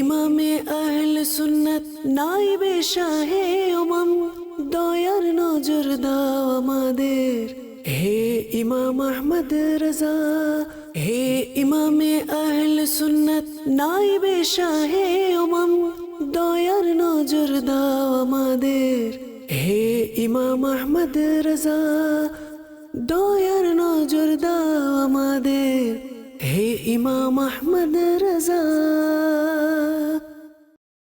ইমামে আহল সুন্নাত নাইবে শাহে উমাম, দয়ার নজর দাও আমাদের। হে ইমাম আহমদ রাজা, হে ইমামে আহল সুন্নাত নাইবে শাহে উমাম, দয়ার নজর দাও আমাদের। হে ইমাম আহমদ রাজা, দয়ার নজর দাও আমাদের। হে ইমাম আহমদ রাজা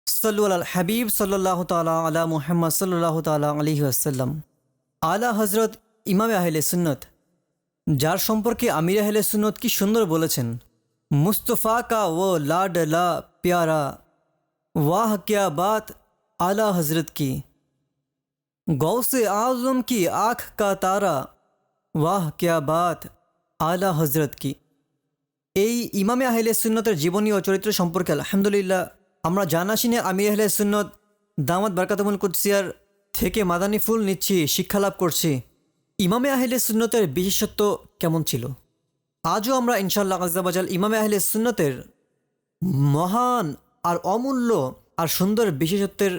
সাল্লু আল হাবিব সাল্লাহ তালা আলা মুহাম্মদ সাল্লাহ তালা আলী আসাল্লাম আলা হজরত ইমাম আহলে সুন্নত যার সম্পর্কে আমির আহলে সুন্নত কি সুন্দর বলেছেন মুস্তফা কা ও লাড লা প্যারা वाह क्या बात आला हजरत की गौसे आजम की आँख का तारा वाह क्या बात আলা হজরত কি এই ইমামে আহলে সুন্নতের জীবনী ও চরিত্র সম্পর্কে আলহামদুলিল্লাহ আমরা জানাশিনে আমি আহলে সুন্নত দামাত বারকাতমুল কুৎসিয়ার থেকে মাদানি ফুল নিচ্ছি, শিক্ষা লাভ করছি। ইমামে আহলে সুন্নতের বিশেষত্ব কেমন ছিল? আজও আমরা ইনশাল্লাহ আজাবাজাল ইমামে আহলে সুন্নতের মহান আর অমূল্য আর সুন্দর বিশেষত্বের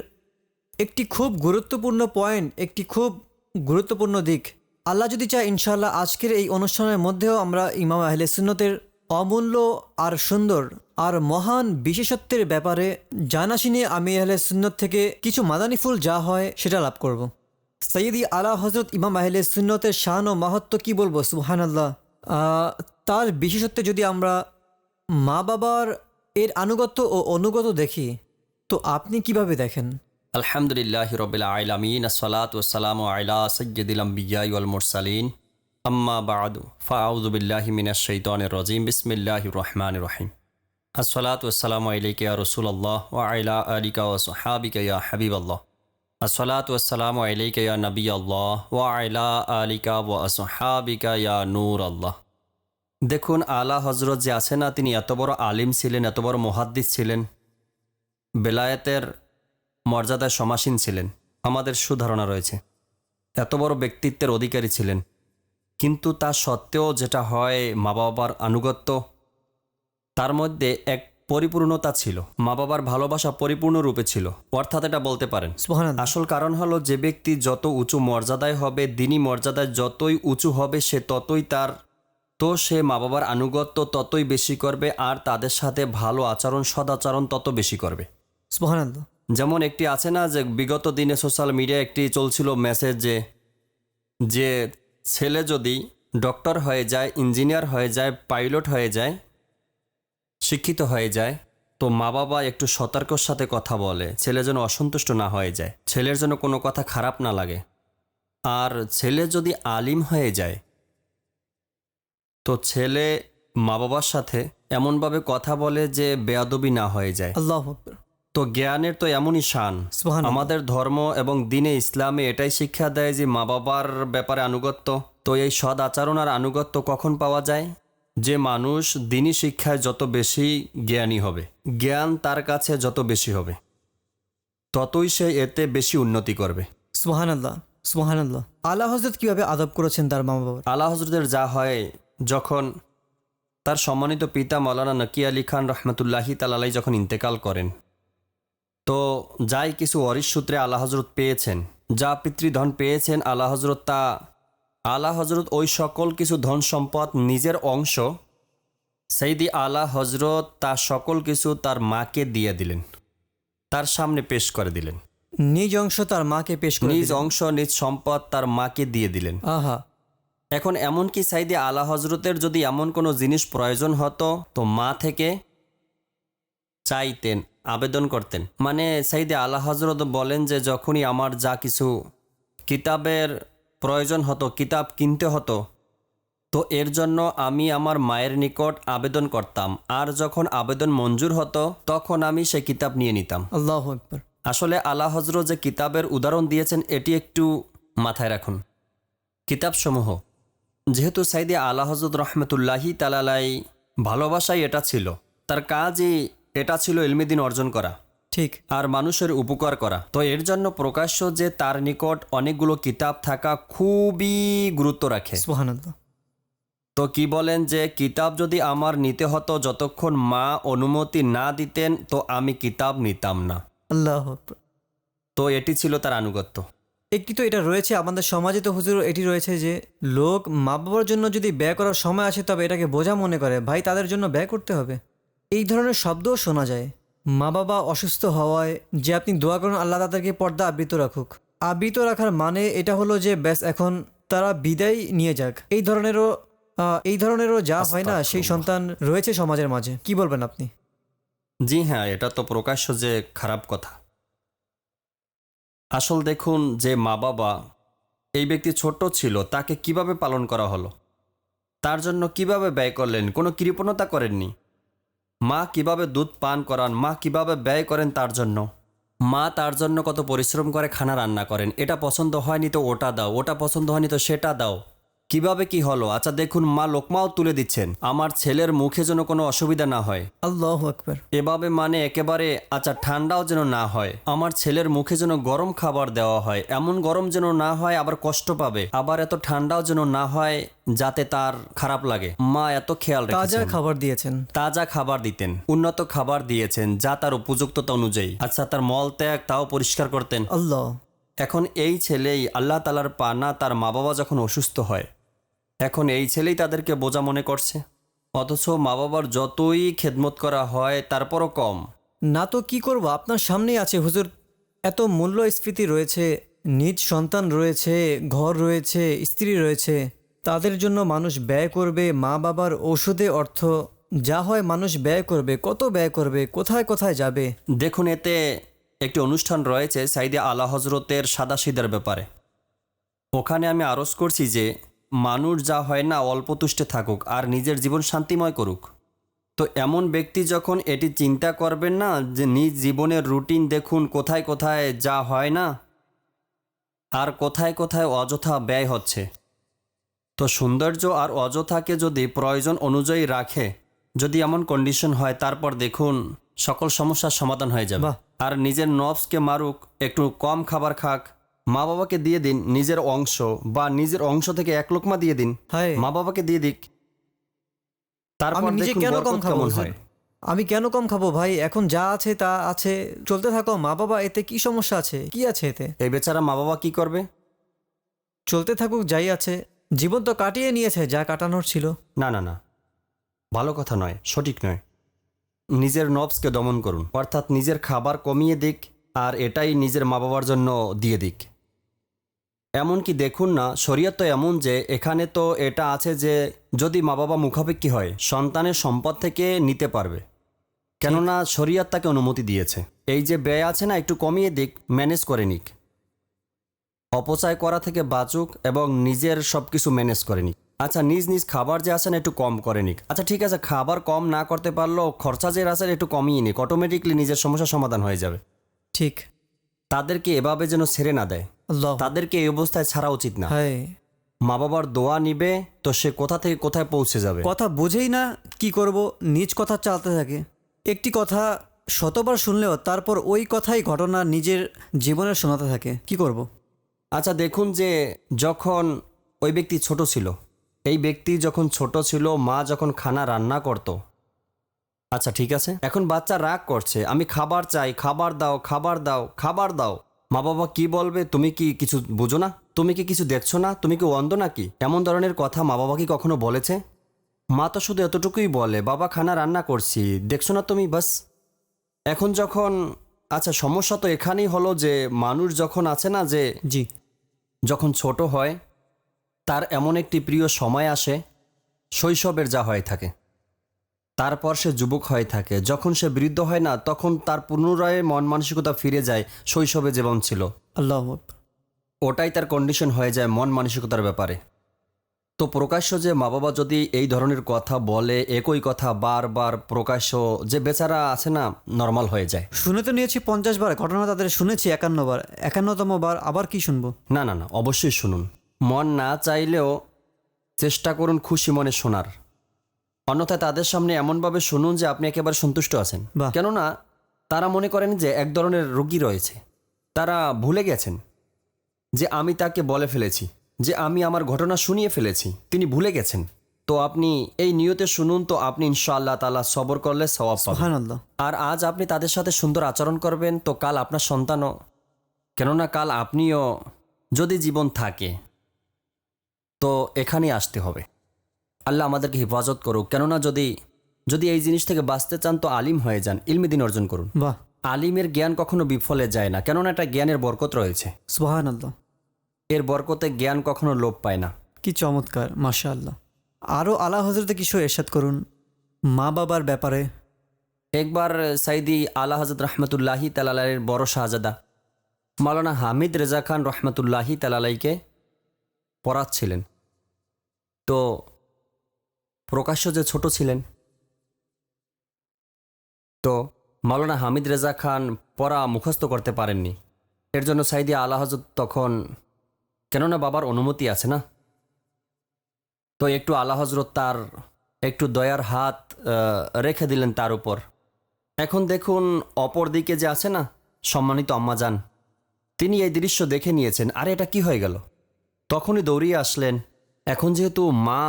একটি খুব গুরুত্বপূর্ণ পয়েন্ট, একটি খুব গুরুত্বপূর্ণ দিক। আল্লাহ যদি চায় ইনশাল্লাহ আজকের এই অনুষ্ঠানের মধ্যেও আমরা ইমাম আহলে সুন্নতের অমূল্য আর সুন্দর আর মহান বিশেষত্বের ব্যাপারে জানাশিনে আমি আহলে সুন্নত থেকে কিছু মাদানি ফুল যা হয় সেটা লাভ করব। সৈয়দি আলা হজরত ইমাম আহলে সুন্নতের শান ও মাহাত্ম কি বলব? সুহান আল্লাহ তার বিশেষত্বে যদি আমরা মা বাবার এর আনুগত্য ও অনুগত দেখি, তো আপনি কীভাবে দেখেন? আলহামদুলিল্লাহ রবিল আলামিন, আসসালাত ওসালাম আলা সৈয়দিল আম্বিয়াই মুরসালিন। আম্মা বাদু ফাউযু বিল্লাহি মিনাশ শাইতানির রাজিম, বিসমিল্লাহির রহমানির রহিম। আসসালাত ওসালাম আলাইকা ইয়া রাসূলুল্লাহ ওয়া আলা আলিকা ওয়া সাহাবিকা ইয়া হাবিবাল্লাহ। আসসালাত ওসালাম আলাইকা ইয়া নবী আল্লাহ ওয়া আলা আলিকা ওয়া সাহাবিকা ইয়া নূর আল্লাহ দেখুন, আলা হজরত যে আছে না, তিনি এত বড় আলিম ছিলেন, এত বড় মুহাদ্দিস ছিলেন। বেলায়েতের মর্যাদায় সমাসীন ছিলেন। আমাদের সুধারণা রয়েছে। এত বড় ব্যক্তিত্বের অধিকারী ছিলেন। কিন্তু তা সত্ত্বেও যেটা হয় মা বাবার আনুগত্য। তার মধ্যে এক পরিপূর্ণতা ছিল। মা বাবার ভালোবাসা পরিপূর্ণ রূপে ছিল। অর্থাৎ এটা বলতে পারেন। আসল কারণ হলো যে ব্যক্তি যত উঁচু মর্যাদায় হবে দিনই মর্যাদায় যতই উঁচু হবে সে ততই তার তো সে মা বাবার আনুগত্য ততই বেশি করবে আর তাদের সাথে ভালো আচরণ সদাচরণ তত বেশি করবে। যেমন একটি আছে না যে বিগত দিনে সোশ্যাল মিডিয়া একটি চলছিল মেসেজ যে যে ছেলে যদি ডক্টর হয়ে যায়, ইঞ্জিনিয়ার হয়ে যায়, পাইলট হয়ে যায়, শিক্ষিত হয়ে যায়, তো মা বাবা একটু সতর্কর সাথে কথা বলে। ছেলে যেন অসন্তুষ্ট না হয়ে যায়। ছেলের জন্য কোনো কথা খারাপ না লাগে। আর ছেলে যদি আলিম হয়ে যায়, তো ছেলে মা বাবার সাথে এমনভাবে কথা বলে যে বেয়াদবি না হয়ে যায়। আল্লাহ তো জ্ঞানের তো এমনই শান। আমাদের ধর্ম এবং দিনে ইসলামে এটাই শিক্ষা দেয় যে মা বাবার ব্যাপারে আনুগত্য। তো এই সদ আচরণ আর আনুগত্য কখন পাওয়া যায়? যে মানুষ দিনই শিক্ষায় যত বেশি জ্ঞানী হবে জ্ঞান তার কাছে যত বেশি হবে ততই সে এতে বেশি উন্নতি করবে। সুহান আল্লাহ সুহান আল্লাহ আল্লাহ হজরত কীভাবে আদব করেছেন তার মা বাবা আলা হজরতের যা হয় যখন তার সম্মানিত পিতা মৌলানা নকি আলী খান রহমতুল্লাহি তালাই যখন ইন্তেকাল করেন তো যাই কিছু অরিস সূত্রে আলা হজরত পেয়েছেন যা পিতৃধন পেয়েছেন আলা হজরত তা আলা হজরত ওই সকল কিছু ধন সম্পদ নিজের অংশ সেইদি আলা হজরত তা সকল কিছু তার মাকে দিয়ে দিলেন তার সামনে পেশ করে দিলেন। নিজ অংশ তার মাকে পেশ করে নিজ অংশ নিজ সম্পদ তার মাকে দিয়ে দিলেন। আহা। এখন এমন কি সাইদে আলা হজরতের যদি এমন কোনো জিনিস প্রয়োজন হতো তো মা থেকে চাইতেন আবেদন করতেন। মানে সাইদে আলা হজরত বলেন যে যখনই আমার যা কিছু কিতাবের প্রয়োজন হতো কিতাব কিনতে হতো তো এর জন্য আমি আমার মায়ের নিকট আবেদন করতাম। আর যখন আবেদন মঞ্জুর হতো তখন আমি সে কিতাব নিয়ে নিতাম। আল্লাহ আকবর। আসলে আলা হজরত যে কিতাবের উদাহরণ দিয়েছেন এটি একটু মাথায় রাখুন। কিতাবসমূহ। যেহেতু সাইদে আলা হজরত রহমতুল্লাহি তালালাই ভালোবাসাই এটা ছিল তার কাজই এটা ছিল ইলমিদিন অর্জন করা। ঠিক। আর মানুষের উপকার করা। তো এর জন্য প্রকাশ্য যে তার নিকট অনেকগুলো কিতাব থাকা খুবই গুরুত্ব রাখে। তো কি বলেন যে কিতাব যদি আমার নিতে হতো যতক্ষণ মা অনুমতি না দিতেন তো আমি কিতাব নিতাম না। আল্লাহ তো এটি ছিল তার আনুগত্য। একটি তো এটা রয়েছে আমাদের সমাজে তো হুজুর এটি রয়েছে যে লোক মা বাবার জন্য যদি ব্যয় করার সময় আসে তবে এটাকে বোঝা মনে করে ভাই তাদের জন্য ব্যয় করতে হবে। এই ধরনের শব্দও শোনা যায়। মা বাবা অসুস্থ হওয়ায় যে আপনি দোয়া করুন আল্লাহ তাদেরকে পর্দা আবৃত রাখুক। আবৃত রাখার মানে এটা হলো যে ব্যাস এখন তারা বিদায় নিয়ে যাক। এই ধরনেরও এই ধরনেরও যা হয় না সেই সন্তান রয়েছে সমাজের মাঝে। কি বলবেন আপনি? জি হ্যাঁ এটা তো প্রকাশ্য যে খারাপ কথা। আসল দেখুন যে মা বাবা এই ব্যক্তি ছোট ছিল তাকে কীভাবে পালন করা হলো? তার জন্য কীভাবে ব্যয় করলেন? কোনো কৃপণতা করেননি? মা কীভাবে দুধ পান করান, মা কীভাবে ব্যয় করেন তার জন্য। মা তার জন্য কত পরিশ্রম করে খানা রান্না করেন, এটা পছন্দ হয়নি তো ওটা দাও, ওটা পছন্দ হয়নি তো সেটা দাও। কীভাবে কি হলো? আচ্ছা দেখুন মা লোকমাও তুলে দিচ্ছেন। আমার ছেলের মুখে যেন কোনো অসুবিধা না হয়। আল্লাহ আকবার। এভাবে মানে একেবারে আচ্ছা ঠান্ডাও যেন না হয়। আমার ছেলের মুখে যেন গরম খাবার দেওয়া হয়। এমন গরম যেন না হয় আবার কষ্ট পাবে। আবার এত ঠান্ডাও যেন না হয় যাতে তার খারাপ লাগে। মা এত খেয়াল তাজা খাবার দিয়েছেন। তাজা খাবার দিতেন। উন্নত খাবার দিয়েছেন যা তার উপযুক্ততা অনুযায়ী। আচ্ছা তার মল ত্যাগ তাও পরিষ্কার করতেন। আল্লাহ। এখন এই ছেলেই আল্লাহ তালার পানা তার মা বাবা যখন অসুস্থ হয় এখন এই ছেলেই তাদেরকে বোঝা মনে করছে। অথচ মা বাবার যতই খেদমত করা হয় তারপরও কম। না তো কি করব? আপনার সামনেই আছে হুজুর। এত মূল্যস্ফীতি রয়েছে নিজ সন্তান রয়েছে ঘর রয়েছে স্ত্রী রয়েছে। তাদের জন্য মানুষ ব্যয় করবে মা বাবার ঔষধে অর্থ। যা হয় মানুষ ব্যয় করবে কত ব্যয় করবে কোথায় কোথায় যাবে? দেখুন এতে একটি অনুষ্ঠান রয়েছে সাইদে আলা হজরতের সাদাসিদের ব্যাপারে। ওখানে আমি আরজ করছি যে, মানুষ যা হয় না অল্প তুষ্টে থাকুক আর নিজের জীবন শান্তিময় করুক। তো এমন ব্যক্তি যখন এটি চিন্তা করবেন না যে, নিজ জীবনের রুটিন দেখুন কোথায় কোথায় যা হয় না, আর কোথায় কোথায় অযথা ব্যয় হচ্ছে। তো সৌন্দর্য আর অযথাকে যদি প্রয়োজন অনুযায়ী রাখে, যদি এমন কন্ডিশন হয়, তারপর দেখুন সকল সমস্যার সমাধান হয়ে যাবে। আর নিজের নবসকে মারুক একটু কম খাবার খাক। মা বাবাকে দিয়ে দিন নিজের অংশ বা নিজের অংশ থেকে এক লোকমা দিয়ে দিন। হায়। মা বাবাকে দিয়ে দিক। আমি নিজে দেখুন কেন কম বরকত খাব কেমন হুজুর? হয়। আমি কেন কম খাব ভাই? এখন যা আছে তা আছে। চলতে থাকো মা বাবা এতে কি সমস্যা আছে? কি আছে এতে? এই বেচারা মা বাবা কি করবে? চলতে থাকুক যাই আছে। জীবন তো কাটিয়ে নিয়েছে যা কাটানোর ছিল। না না না। ভালো কথা নয় সঠিক নয়। নিজের নবসকে দমন করুন। অর্থাৎ নিজের খাবার কমিয়ে দিক আর এটাই নিজের মা বাবার জন্য দিয়ে দিক। এমনকি দেখুন না, শরীয়ত তো এমন যে, এখানে তো এটা আছে যে, যদি মা বাবা মুখাপেক্ষী হয়, সন্তানের সম্পদ থেকে নিতে পারবে। কেননা শরীয়ত তাকে অনুমতি দিয়েছে। এই যে ব্যয় আছে না, একটু কমিয়ে দিক, ম্যানেজ করে নিক। অপচয় করা থেকে বাঁচুক এবং নিজের সব কিছু ম্যানেজ করে নিক। আচ্ছা নিজ নিজ খাবার যে আছেন একটু কম করে নিক। আচ্ছা ঠিক আছে খাবার কম না করতে পারলেও খরচা যে আছেন একটু কমিয়ে নিক অটোমেটিকলি নিজের সমস্যার সমাধান হয়ে যাবে। ঠিক। তাদেরকে এভাবে যেন ছেড়ে না দেয়। আল্লাহ। তাদেরকে এই অবস্থায় ছাড়া উচিত না। হায়। মা বাবার দোয়া নিবে তো সে কোথা থেকে কোথায় পৌঁছে যাবে। কথা বুঝেই না কি করব নিজ কথা চালতে থাকে। একটি কথা শতবার শুনলেও তারপর ওই কথাই ঘটনা নিজের জীবনে শোনাতে থাকে। কি করব? আচ্ছা দেখুন যে যখন ওই ব্যক্তি ছোট ছিল এই ব্যক্তি যখন ছোট ছিল মা যখন খানা রান্না করত। আচ্ছা ঠিক আছে। এখন বাচ্চা রাগ করছে আমি খাবার চাই খাবার দাও খাবার দাও খাবার দাও। মা বাবা কি বলবে? তুমি কি কিছু বুঝো না? তুমি কি কিছু দেখছ না? তুমি কি অন্ধ নাকি? এমন ধরনের কথা মা বাবা কি কখনো বলেছে? মা তো শুধু এতটুকুই বলে বাবা খানা রান্না করছি দেখছ না তুমি? বাস। এখন যখন আচ্ছা সমস্যা তো এখানেই হলো যে মানুষ যখন আছে না যে জি। যখন ছোট হয় তার এমন একটি প্রিয় সময় আসে শৈশবের যা হয়ে থাকে। তারপর সে যুবক হয়ে থাকে। যখন সে বৃদ্ধ হয় না তখন তার পুনরায় মন মানসিকতা ফিরে যায় শৈশবে যেমন ছিল। আল্লাহ ওটাই তার কন্ডিশন হয়ে যায় মন মানসিকতার ব্যাপারে। তো প্রকাশ্য যে মা বাবা যদি এই ধরনের কথা বলে একই কথা বারবার প্রকাশ্য যে বেচারা আছে না নর্মাল হয়ে যায়। শুনে তো নিয়েছি পঞ্চাশ বার ঘটনা তাদের শুনেছি একান্ন বার একান্নতম বার আবার কি শুনব? না না না অবশ্যই শুনুন। মন না চাইলেও চেষ্টা করুন খুশি মনে শোনার। অন্যথায় তাদের সামনে এমনভাবে শুনুন যে আপনি একেবারে সন্তুষ্ট আছেন। বাহ। কেননা তারা মনে করেন যে এক ধরনের রোগী রয়েছে। তারা ভুলে গেছেন যে আমি তাকে বলে ফেলেছি যে আমি আমার ঘটনা শুনিয়ে ফেলেছি তিনি ভুলে গেছেন। তো আপনি এই নিয়তে শুনুন তো আপনি ইনশাআল্লাহ তালা সবর করলে সওয়াব পাবেন। সুহান আর আজ আপনি তাদের সাথে সুন্দর আচরণ করবেন তো কাল আপনার সন্তানও। কেননা কাল আপনিও যদি জীবন থাকে তো এখানেই আসতে হবে। আল্লাহ আমাদেরকে হেফাজত করুক। কেননা যদি যদি এই জিনিস থেকে বাঁচতে চান তো আলিম হয়ে যান ইলমি দিন অর্জন করুন। বাহ। আলিমের জ্ঞান কখনো বিফলে যায় না কেননা এটা জ্ঞানের বরকত রয়েছে। সুহান আল্লাহ এর বরকতে জ্ঞান কখনো লোপ পায় না। কি চমৎকার মাশা আল্লাহ আরও আলা হজরতে কিছু এরশাদ করুন মা বাবার ব্যাপারে। একবার সাইদি আলা হজরত রহমতুল্লাহি তালালাইয়ের বড় শাহজাদা মাওলানা হামিদ রেজা খান রহমতুল্লাহি তালালাইকে পড়াচ্ছিলেন। তো প্রকাশ্য যে ছোট ছিলেন, তো মাওলানা হামিদ রেজা খান পড়া মুখস্থ করতে পারেননি। এর জন্য সাইদি আলা হজরত তখন, কেননা বাবার অনুমতি আছে না? তো একটু আলা হজরত তার একটু দয়ার হাত রেখে দিলেন তার উপর। এখন দেখুন, অপর দিকে যে আছে না, সম্মানিত আম্মাজান, তিনি এই দৃশ্য দেখে নিয়েছেন। আরে, এটা কি হয়ে গেল? তখনই দৌড়িয়ে আসলেন। এখন যেহেতু মা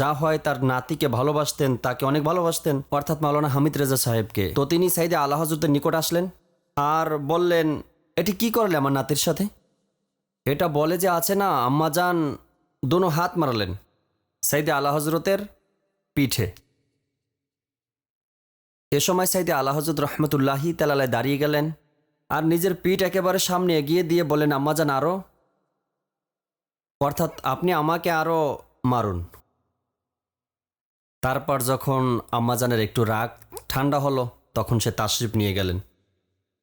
যা হয় তার নাতিকে ভালোবাসতেন, তাকে অনেক ভালোবাসতেন, অর্থাৎ মাওলানা হামিদ রেজা সাহেবকে। তো তিনি সাইদে আল্লাহ হজরতের নিকট আসলেন আর বললেন, এটি কি করলে আমার নাতির সাথে? এটা বলে যে আছে না আম্মাজান দোনো হাত মারালেন সাইদে আল্লাহ হজরতের পিঠে। এ সময় সাইদে আল্লাহ হজরত রহমতুল্লাহি তালালায় দাঁড়িয়ে গেলেন আর নিজের পিঠ একেবারে সামনে এগিয়ে দিয়ে বলেন আম্মাজান আরও অর্থাৎ আপনি আমাকে আরও মারুন। তারপর যখন আম্মাজানের একটু রাগ ঠান্ডা হলো, তখন সে তাশরিফ নিয়ে গেলেন।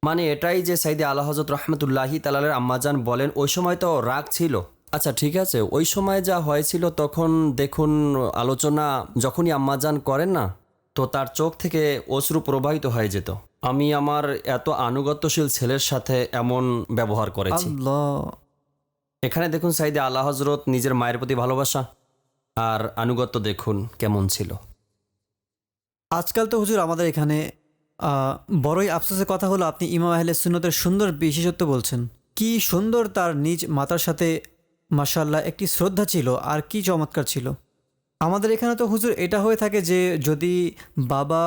মানে এটাই যে সাইদি আল্লাহ হজরত রহমতুল্লাহি তালালের আম্মাজান বলেন, ওই সময় তো রাগ ছিল। আচ্ছা ঠিক আছে, ওই সময় যা হয়েছিল তখন দেখুন, আলোচনা যখনই আম্মাজান করেন না, তো তার চোখ থেকে অশ্রু প্রবাহিত হয়ে যেত। আমি আমার এত আনুগত্যশীল ছেলের সাথে এমন ব্যবহার করেছি। এখানে দেখুন সাইদে আল্লাহ হজরত নিজের মায়ের প্রতি ভালোবাসা আর আনুগত্য দেখুন কেমন ছিল। আজকাল তো হুজুর আমাদের এখানে বড়ই আফসোসের কথা হলো আপনি ইমাম আহলে সুন্নতের সুন্দর বিশেষত্ব বলছেন। কি সুন্দর তার নিজ মাতার সাথে মাসাল্লাহ একটি শ্রদ্ধা ছিল আর কি চমৎকার ছিল। আমাদের এখানে তো হুজুর এটা হয়ে থাকে যে যদি বাবা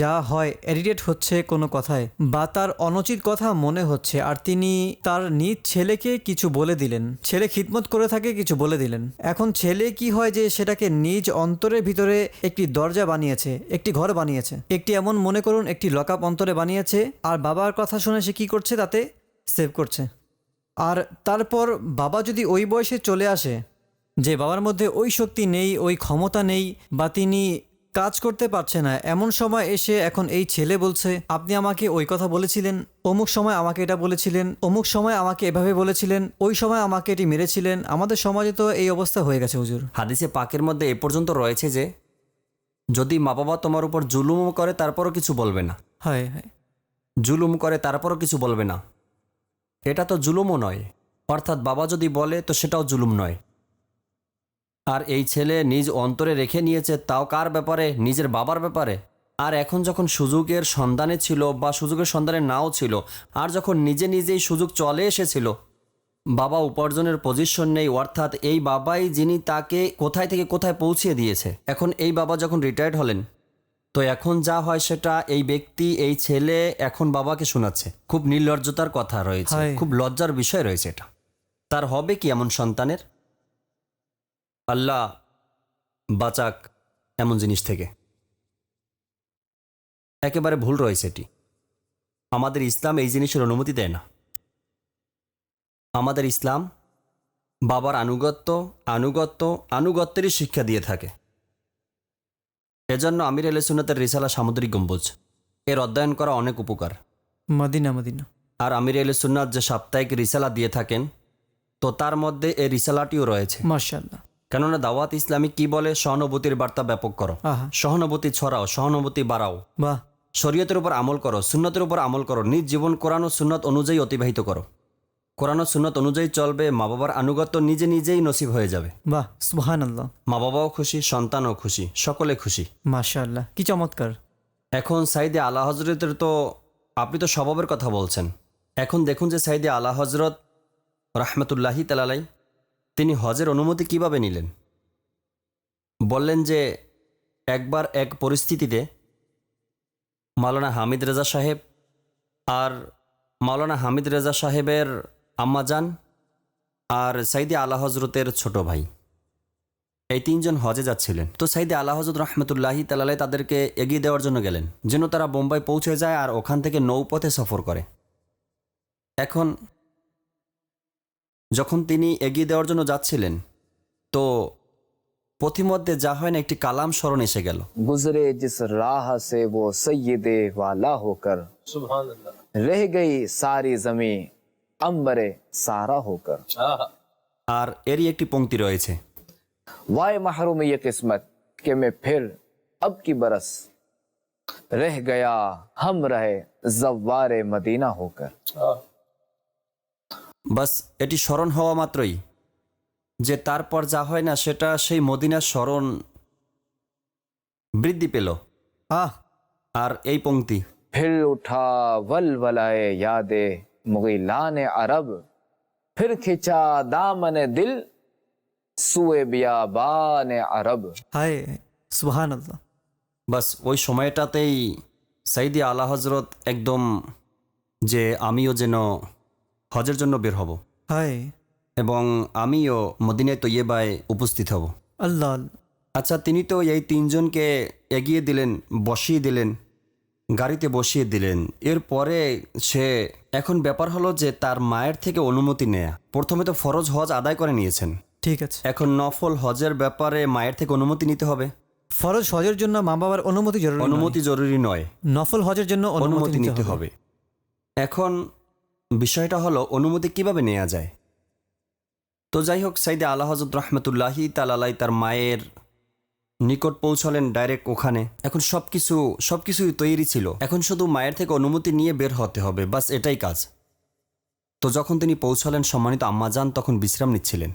যা হয় এডিটেড হচ্ছে কোনো কথায় বা তার অনুচিত কথা মনে হচ্ছে আর তিনি তার নিজ ছেলেকে কিছু বলে দিলেন, ছেলে খিদমত করে থাকে কিছু বলে দিলেন। এখন ছেলে কি হয় যে সেটাকে নিজ অন্তরের ভিতরে একটি দরজা বানিয়েছে, একটি ঘর বানিয়েছে, একটি এমন মনে করুন একটি লকআপ অন্তরে বানিয়েছে আর বাবার কথা শুনে সে কি করছে তাতে? সেভ করছে। আর তারপর বাবা যদি ওই বয়সে চলে আসে যে বাবার মধ্যে ওই শক্তি নেই ওই ক্ষমতা নেই বা তিনি কাজ করতে পারছে না। এমন সময় এসে এখন এই ছেলে বলছে আপনি আমাকে ওই কথা বলেছিলেন অমুক সময় আমাকে এটা বলেছিলেন অমুক সময় আমাকে এভাবে বলেছিলেন ওই সময় আমাকে এটি মেরেছিলেন। আমাদের সমাজে তো এই অবস্থা হয়ে গেছে হুজুর। হাদিসে পাকের মধ্যে এ পর্যন্ত রয়েছে যে যদি মা বাবা তোমার উপর জুলুম করে তারপরও কিছু বলবে না। হয় হয়। জুলুম করে তারপরও কিছু বলবে না। এটা তো জুলুমও নয়। অর্থাৎ বাবা যদি বলে তো সেটাও জুলুম নয়। আর এই ছেলে নিজ অন্তরে রেখে নিয়েছে তাও কার ব্যাপারে? নিজের বাবার ব্যাপারে? আর এখন যখন সুযোগের সন্ধানে ছিল বা সুযোগের সন্ধানে নাও ছিল আর যখন নিজে নিজেই সুযোগ চলে এসেছিল বাবা উপার্জনের পজিশন নেই অর্থাৎ এই বাবাই যিনি তাকে কোথায় থেকে কোথায় পৌঁছিয়ে দিয়েছে। এখন এই বাবা যখন রিটায়ার্ড হলেন তো এখন যা হয় সেটা এই ব্যক্তি এই ছেলে এখন বাবাকে শোনাচ্ছে। খুব নির্লজ্জতার কথা রয়েছে খুব লজ্জার বিষয় রয়েছে এটা। তার হবে কি এমন সন্তানের? আল্লাহ বাচাক এমন জিনিস থেকে। একেবারে ভুল রয়েছে এটি। আমাদের ইসলাম এই জিনিসের অনুমতি দেয় না। আমাদের ইসলাম বাবার আনুগত্য আনুগত্য আনুগত্যেরই শিক্ষা দিয়ে থাকে। এজন্য আমির আলী সুন্নতের রিসালা সামুদ্রিক গম্বুজ। এর অধ্যয়ন করা অনেক উপকার। Medina Medina. আর আমির আলী সুন্নাত যে সাপ্তাহিক রিসালা দিয়ে থাকেন তো তার মধ্যে এই রিসালাটিও রয়েছে। মার্শাল্লাহ কেননা দাওয়াত ইসলামী কি বলে? সহানুভূতির বার্তা ব্যাপক করো। সহানুভূতি ছড়াও সহানুভূতি বাড়াও। বাহ। শরীয়তের উপর আমল করো সুন্নতের উপর আমল করো নিজ জীবন কোরআন ও সুন্নত অনুযায়ী অতিবাহিত করো। কোরআন ও সুন্নত অনুযায়ী চলবে মা বাবার আনুগত্য নিজে নিজেই নসিব হয়ে যাবে। বাহ সুহান আল্লাহ মা বাবাও খুশি সন্তানও খুশি সকলে খুশি। মাশাল্লাহ কি চমৎকার। এখন সাইদে আলা হজরতের তো আপনি তো স্বভাবের কথা বলছেন। এখন দেখুন যে সাইদে আলা হজরত রহমতুল্লাহি তালালাই তিনি হজের অনুমতি কীভাবে নিলেন? বললেন যে, একবার এক পরিস্থিতিতে মাওলানা হামিদ রেজা সাহেব আর মাওলানা হামিদ রেজা সাহেবের আম্মাজান আর সাইদি আলা হজরতের ছোট ভাই। এই তিনজন হজে যাচ্ছিলেন। তো সাইদি আলা হজরত রহমতুল্লাহি তালালাই তাদেরকে এগিয়ে দেওয়ার জন্য গেলেন। যেন তারা বোম্বাই পৌঁছে যায় আর ওখান থেকে নৌপথে সফর করে। এখন যখন তিনি এগিয়ে দেওয়ার জন্য যাচ্ছিলেন তো পথিমধ্যে যা হয় না একটি কালাম স্মরণ এসে গেল गुजरे जिस राह से वो सैयद वाला होकर रह गई सारी जमी अंबरे सारा होकर আর এরই একটি পংক্তি রয়েছে वाय महरूम ये किस्मत कि मैं फिर अब की बरस रह गया हम रहे जवारे मदीना होकर বাস এটি স্মরণ হওয়া মাত্রই। যে তারপর যা হয় না সেটা সেই মদিনার স্মরণ বৃদ্ধি পেল। আহ! আর এই পংক্তি ফির উঠা ওয়ালায়ে ইয়াদে মুগিলান আরব ফির খিচা দামনে দিল সুয়ে বিয়াবানে আরব। হায় সুবহানাল্লাহ। বাস ওই সময়টাতেই সাইদি আলা হজরত একদম যে আমিও যেন হজের জন্য বের হব। হায়। এবং আমিও মদিনায় তৈয়বায় উপস্থিত হব। আল্লাহ আল্লাহ। আচ্ছা তিনি তো এই তিনজনকে এগিয়ে দিলেন বসিয়ে দিলেন গাড়িতে বসিয়ে দিলেন। এরপরে সে এখন ব্যাপার হলো যে তার মায়ের থেকে অনুমতি নেয়া। প্রথমে তো ফরজ হজ আদায় করে নিয়েছেন। ঠিক আছে। এখন নফল হজের ব্যাপারে মায়ের থেকে অনুমতি নিতে হবে। ফরজ হজের জন্য মা বাবার অনুমতি জরুরি অনুমতি জরুরি নয়। নফল হজের জন্য অনুমতি নিতে হবে। এখন বিষয়টা হলো, অনুমতি কীভাবে নেওয়া যায়? তো যাই হোক, সাইদে আল্লাহ হজরত রহমতুল্লাহি তালালাই তার মায়ের নিকট পৌঁছলেন ডাইরেক্ট ওখানে। এখন সব কিছু সব কিছুই তৈরি ছিল। এখন শুধু মায়ের থেকে অনুমতি নিয়ে বের হতে হবে, বাস এটাই কাজ। তো যখন তিনি পৌঁছলেন, সম্মানিত আম্মাজান তখন বিশ্রাম নিচ্ছিলেন।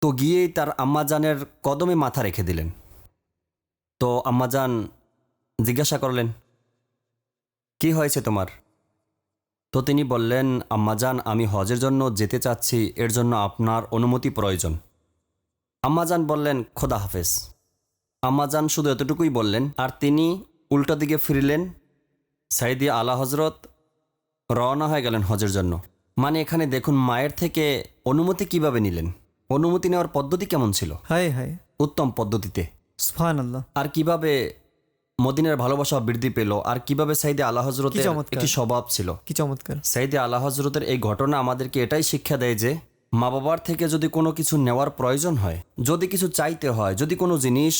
তো গিয়েই তার আম্মাজানের কদমে মাথা রেখে দিলেন। তো আম্মাজান জিজ্ঞাসা করলেন কি হয়েছে তোমার? তো তিনি বললেন আম্মাজান আমি হজের জন্য যেতে চাচ্ছি এর জন্য আপনার অনুমতি প্রয়োজন। আম্মাজান বললেন খোদা হাফেজ। আম্মাজান শুধু এতটুকুই বললেন আর তিনি উল্টো দিকে ফিরলেন সাইদি আলা হজরত রওনা হয়ে গেলেন হজের জন্য। মানে এখানে দেখুন মায়ের থেকে অনুমতি কীভাবে নিলেন? অনুমতি নেওয়ার পদ্ধতি কেমন ছিল? হায় হায়। উত্তম পদ্ধতিতে। আর কীভাবে মদিনার ভালোবাসা বৃদ্ধি পেল। আর কীভাবে সাইদে আল্লাহ হজরতের কি একটি স্বভাব ছিল? কি চমৎকার। সাইদে আল্লাহ হজরতের এই ঘটনা আমাদেরকে এটাই শিক্ষা দেয় যে মা বাবার থেকে যদি কোনো কিছু নেওয়ার প্রয়োজন হয় যদি কিছু চাইতে হয় যদি কোনো জিনিস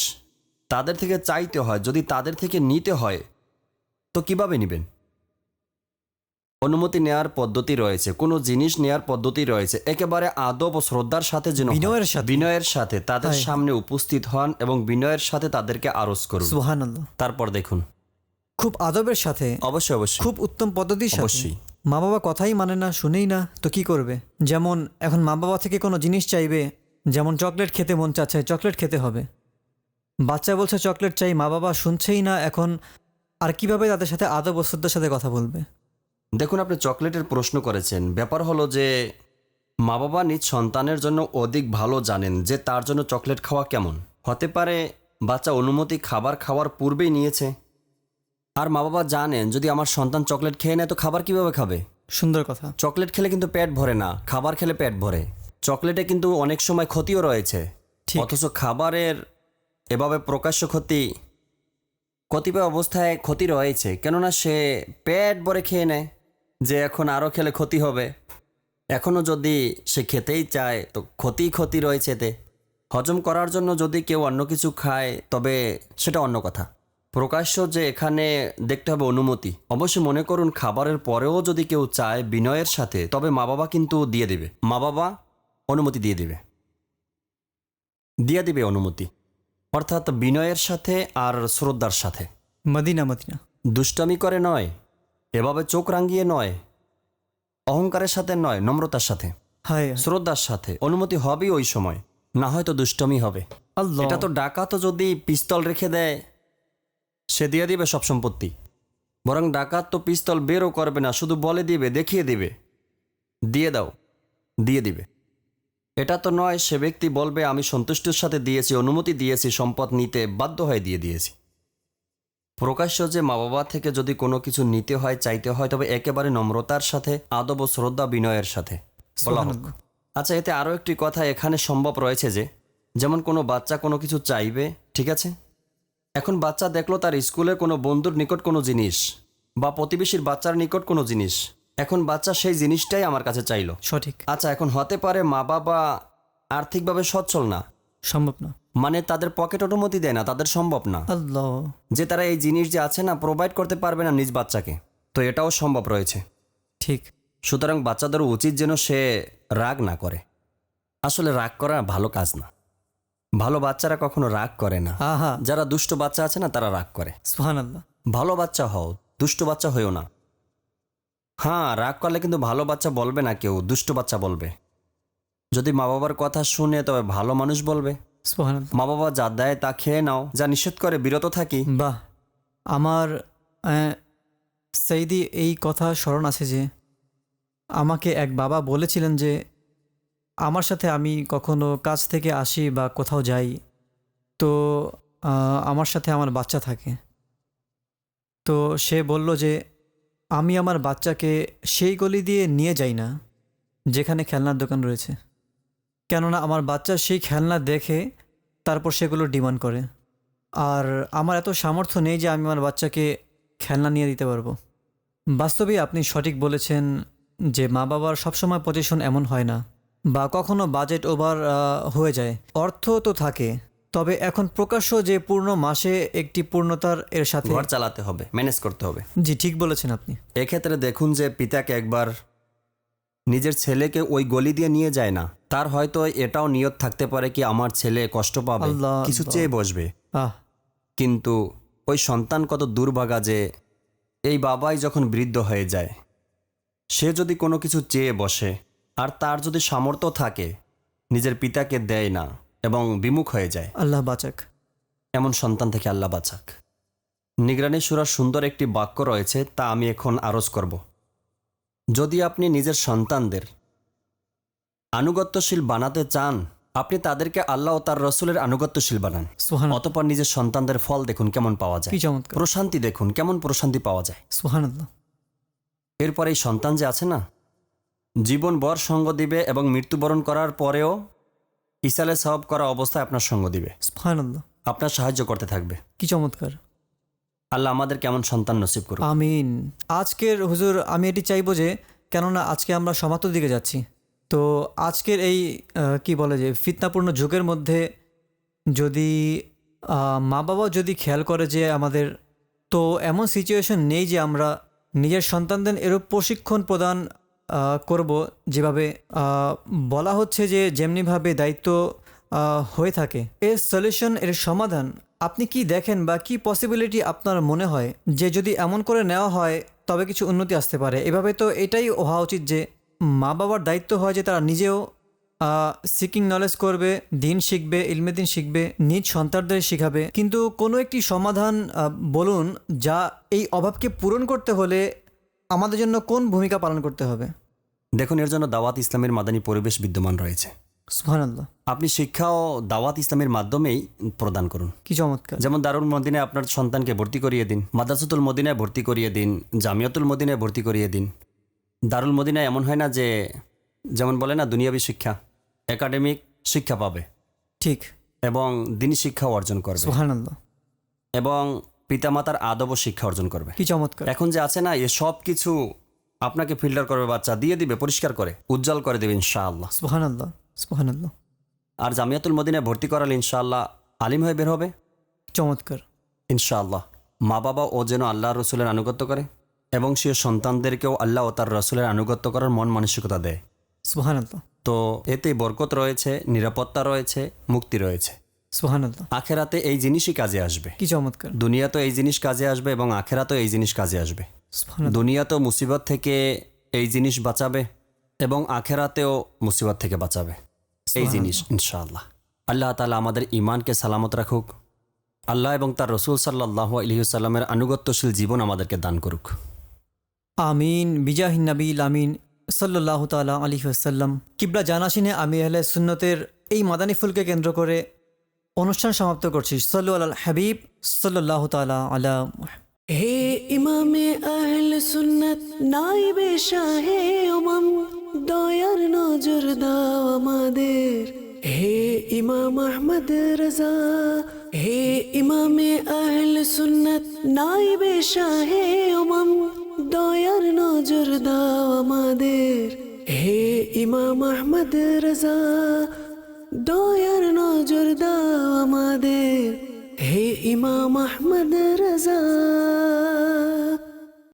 তাদের থেকে চাইতে হয় যদি তাদের থেকে নিতে হয় তো কীভাবে নেবেন? অনুমতি নেওয়ার পদ্ধতি রয়েছে কোনো জিনিস নেওয়ার পদ্ধতি রয়েছে একেবারে আদব ও শ্রদ্ধার সাথে যেন বিনয়ের সাথে। বিনয়ের সাথে তাদের সামনে উপস্থিত হন এবং বিনয়ের সাথে তাদেরকে আরজ করুন। সুহান আল্লাহ তারপর দেখুন। খুব আদবের সাথে অবশ্যই অবশ্যই। খুব উত্তম পদ্ধতির সাথে। অবশ্যই। মা বাবা কথাই মানে না শুনেই না তো কি করবে? যেমন এখন মা বাবা থেকে কোনো জিনিস চাইবে যেমন চকলেট খেতে মন চাচ্ছে চকলেট খেতে হবে। বাচ্চা বলছে চকলেট চাই মা বাবা শুনছেই না এখন আর কীভাবে তাদের সাথে আদব ও শ্রদ্ধার সাথে কথা বলবে? দেখুন আপনি চকলেটের প্রশ্ন করেছেন। ব্যাপার হলো যে মা বাবা নিজ সন্তানের জন্য অধিক ভালো জানেন যে তার জন্য চকলেট খাওয়া কেমন। হতে পারে বাচ্চা অনুমতি খাবার খাওয়ার পূর্বেই নিয়েছে। আর মা বাবা জানেন যদি আমার সন্তান চকলেট খেয়ে নেয় তো খাবার কীভাবে খাবে? সুন্দর কথা। চকলেট খেলে কিন্তু পেট ভরে না খাবার খেলে পেট ভরে। চকলেটে কিন্তু অনেক সময় ক্ষতিও রয়েছে। ঠিক। অথচ খাবারের এভাবে প্রকাশ্য ক্ষতি কতিপয় অবস্থায় ক্ষতি রয়েছে। কেননা সে পেট ভরে খেয়ে নেয়। যে এখন আরও খেলে ক্ষতি হবে। এখনও যদি সে খেতেই চায় তো ক্ষতি ক্ষতি রয়েছে এতে। হজম করার জন্য যদি কেউ অন্য কিছু খায় তবে সেটা অন্য কথা। প্রকাশ্য যে এখানে দেখতে হবে অনুমতি। অবশ্যই মনে করুন খাবারের পরেও যদি কেউ চায় বিনয়ের সাথে তবে মা বাবা কিন্তু দিয়ে দিবে। মা বাবা অনুমতি দিয়ে দিবে। দিয়ে দিবে অনুমতি। অর্থাৎ বিনয়ের সাথে আর শ্রদ্ধার সাথে। Medina Medina. দুষ্টামি করে নয় এভাবে চোখ রাঙ্গিয়ে নয় অহংকারের সাথে নয় নম্রতার সাথে হায়। শ্রদ্ধার সাথে। অনুমতি হবেই ওই সময় না হয়তো দুষ্টমি হবে। এটা তো ডাকাত যদি পিস্তল রেখে দেয় সে দিয়ে দিবে সব সম্পত্তি। বরং ডাকাত তো পিস্তল বেরও করবে না শুধু বলে দিবে দেখিয়ে দিবে। দিয়ে দাও দিয়ে দিবে। এটা তো নয় সে ব্যক্তি বলবে আমি সন্তুষ্টির সাথে দিয়েছি অনুমতি দিয়েছি সম্পদ নিতে বাধ্য হয়ে দিয়ে দিয়েছি। প্রকাশ্য যে মা বাবা থেকে যদি কোনো কিছু নিতে হয় চাইতে হয় তবে একেবারে নম্রতার সাথে আদব ও শ্রদ্ধা বিনয়ের সাথে। বলা হোক। আচ্ছা এতে আরও একটি কথা এখানে সম্ভব রয়েছে যে যেমন কোনো বাচ্চা কোনো কিছু চাইবে ঠিক আছে? এখন বাচ্চা দেখল তার স্কুলে কোনো বন্ধুর নিকট কোনো জিনিস বা প্রতিবেশীর বাচ্চার নিকট কোনো জিনিস এখন বাচ্চা সেই জিনিসটাই আমার কাছে চাইলো। সঠিক। আচ্ছা এখন হতে পারে মা বাবা আর্থিকভাবে সচ্ছল না। সম্ভব না। মানে তাদের পকেট অনুমতি দেয় না তাদের সম্ভব না। আল্লাহ। যে তারা এই জিনিস যে আছে না প্রোভাইড করতে পারবে না নিজ বাচ্চাকে। তো এটাও সম্ভব রয়েছে। ঠিক। সুতরাং বাচ্চাদের উচিত যেন সে রাগ না করে। আসলে রাগ করা ভালো কাজ না। ভালো বাচ্চারা কখনো রাগ করে না। আহা। যারা দুষ্ট বাচ্চা আছে না তারা রাগ করে। ভালো বাচ্চা হও দুষ্ট বাচ্চা হয়েও না। হ্যাঁ রাগ করলে কিন্তু ভালো বাচ্চা বলবে না কেউ দুষ্ট বাচ্চা বলবে। যদি মা বাবার কথা শুনে তবে ভালো মানুষ বলবে। মা বাবা যা দেয় তা খেয়ে নাও যা নিষেধ করে বিরত থাকি। বাহ। আমার সেইদি এই কথা স্মরণ আছে যে আমাকে এক বাবা বলেছিলেন যে আমার সাথে আমি কখনো কাজ থেকে আসি বা কোথাও যাই তো আমার সাথে আমার বাচ্চা থাকে। তো সে বলল যে আমি আমার বাচ্চাকে সেই গলি দিয়ে নিয়ে যাই না যেখানে খেলনার দোকান রয়েছে। কেননা আমার বাচ্চা সেই খেলনা দেখে তারপর সেগুলো ডিমান্ড করে। আর আমার এত সামর্থ্য নেই যে আমি আমার বাচ্চাকে খেলনা নিয়ে দিতে পারব। বাস্তবে আপনি সঠিক বলেছেন যে মা বাবার সবসময় পজিশন এমন হয় না বা কখনো বাজেট ওভার হয়ে যায়। অর্থ তো থাকে তবে এখন প্রকাশ্য যে পূর্ণ মাসে একটি পূর্ণতার এর সাথে ঘর চালাতে হবে ম্যানেজ করতে হবে। জি ঠিক বলেছেন আপনি। এক্ষেত্রে দেখুন যে পিতাকে একবার নিজের ছেলেকে ওই গলি দিয়ে নিয়ে যায় না। তার হয়তো এটাও নিয়ত থাকতে পারে কি আমার ছেলে কষ্ট পাবে আল্লাহ কিছু আল্লাহ। চেয়ে বসবে। আহ। কিন্তু ওই সন্তান কত দুর্ভাগা যে এই বাবাই যখন বৃদ্ধ হয়ে যায় সে যদি কোনো কিছু চেয়ে বসে আর তার যদি সামর্থ্য থাকে নিজের পিতাকে দেয় না এবং বিমুখ হয়ে যায়। আল্লাহ বাচাক। এমন সন্তান থেকে আল্লাহ বাঁচাক। নিগরানি সুরার সুন্দর একটি বাক্য রয়েছে তা আমি এখন আরজ করব। যদি আপনি নিজের সন্তানদের আনুগত্যশীল বানাতে চান আপনি তাদেরকে আল্লাহ ও তার রসুলের আনুগত্যশীল বানান। সুহান অতপর নিজের সন্তানদের ফল দেখুন কেমন পাওয়া যায়। কি চমৎকার। প্রশান্তি দেখুন কেমন প্রশান্তি পাওয়া যায়। সুহান আল্লাহ এরপর এই সন্তান যে আছে না জীবন বর সঙ্গ দিবে এবং মৃত্যুবরণ করার পরেও ইসালে সব করা অবস্থায় আপনার সঙ্গ দিবে। সুহান আল্লাহ আপনার সাহায্য করতে থাকবে। কি চমৎকার। আল্লাহ আমাদের কেমন সন্তান নসিব করুন আমিন। আজকের হুজুর, আমি এটি চাইব যে, কেননা আজকে আমরা সমাপ্তর দিকে যাচ্ছি। তো আজকের এই কি বলে যে, ফিতনাপূর্ণ যুগের মধ্যে যদি মা বাবা যদি খেয়াল করে যে আমাদের, তো এমন সিচুয়েশন নেই যে আমরা নিজের সন্তানদের এরূপ প্রশিক্ষণ প্রদান করব যেভাবে বলা হচ্ছে যে, যেমনিভাবে দায়িত্ব হয়ে থাকে। এর সলিউশন এর সমাধান আপনি কি দেখেন বা কি পসিবিলিটি আপনার মনে হয় যে যদি এমন করে নেওয়া হয়, তবে কিছু উন্নতি আসতে পারে? এভাবে তো এটাই হওয়া উচিত যে মা বাবার দায়িত্ব হয় যে তারা নিজেও সিকিং নলেজ করবে, দিন শিখবে, ইলমে দিন শিখবে, নিজ সন্তানদের শিখাবে। কিন্তু কোনো একটি সমাধান বলুন যা এই অভাবকে পূরণ করতে হলে আমাদের জন্য কোন ভূমিকা পালন করতে হবে? দেখুন, এর জন্য দাওয়াত ইসলামের মাদানী পরিবেশ বিদ্যমান রয়েছে। সুহান আল্লাহ আপনি শিক্ষা ও দাওয়াত ইসলামের মাধ্যমেই প্রদান করুন। কি চমৎকার। যেমন দারুল মদিনায় আপনার সন্তানকে ভর্তি করিয়ে দিন মাদ্রাসাতুল মদিনায় ভর্তি করিয়ে দিন জামিয়াতুল মদিনায় ভর্তি করিয়ে দিন। দারুল মদিনায় এমন হয় না যে যেমন বলে না দুনিয়াবী শিক্ষা একাডেমিক শিক্ষা পাবে। ঠিক। এবং দিনী শিক্ষা অর্জন করবে। সুহান আল্লাহ এবং পিতামাতার আদব ও শিক্ষা অর্জন করবে। কি চমৎকার। এখন যে আছে না এ সব কিছু আপনাকে ফিল্টার করবে বাচ্চা দিয়ে দিবে পরিষ্কার করে উজ্জ্বল করে দেবে ইনশাআল্লাহ। সুহান আল্লাহ সুহান আল্লাহ আর জামিয়াতুল মদিনায় ভর্তি করালে ইনশাআল্লাহ আলিম হয়ে বের হবে? চমৎকার। ইনশাআল্লাহ। মা বাবা ও যেন আল্লাহ রসুলের আনুগত্য করে এবং সে সন্তানদেরকেও আল্লাহ ও তার রসুলের আনুগত্য করার মন মানসিকতা দেয়। সুহান আল্লাহ তো এতে বরকত রয়েছে নিরাপত্তা রয়েছে মুক্তি রয়েছে। সুহানাল্লাহ আখেরাতে এই জিনিসই কাজে আসবে। কি চমৎকার। দুনিয়া তো এই জিনিস কাজে আসবে এবং আখেরাতেও এই জিনিস কাজে আসবে। দুনিয়া তো মুসিবত থেকে এই জিনিস বাঁচাবে এবং আখেরাতেও মুসিবত থেকে বাঁচাবে। এই জিনিস ইনশাআল্লাহ। আল্লাহ তালা আমাদের ইমানকে সালামত রাখুক। আল্লাহ এবং তার রসুল সাল্লাহ আলহিউসাল্লামের আনুগত্যশীল জীবন আমাদেরকে দান করুক। আমিন বিজাহিন নবীল আমিন সাল্লাহ তালা আলী আসাল্লাম কিবলা জানাসিনে আমি আহলে সুন্নতের এই মাদানী ফুলকে কেন্দ্র করে অনুষ্ঠান সমাপ্ত করছি। সল্লু আল হাবিব সাল্লাহ তালা আলা হে ইমামে আহল সুন্নত নাইবে শাহে ওমম দয়ার নজর দাও আমাদের। হে ইমাম আহমদ রাজা, হে ইমামে আহল সুন্নত, নাইবে শাহে ওমম দয়ার নজর দাও আমাদের। হে ইমাম আহমদ রাজা, দয়ার নজর দাও আমাদের। হে ইমাম আহমদ রাজা।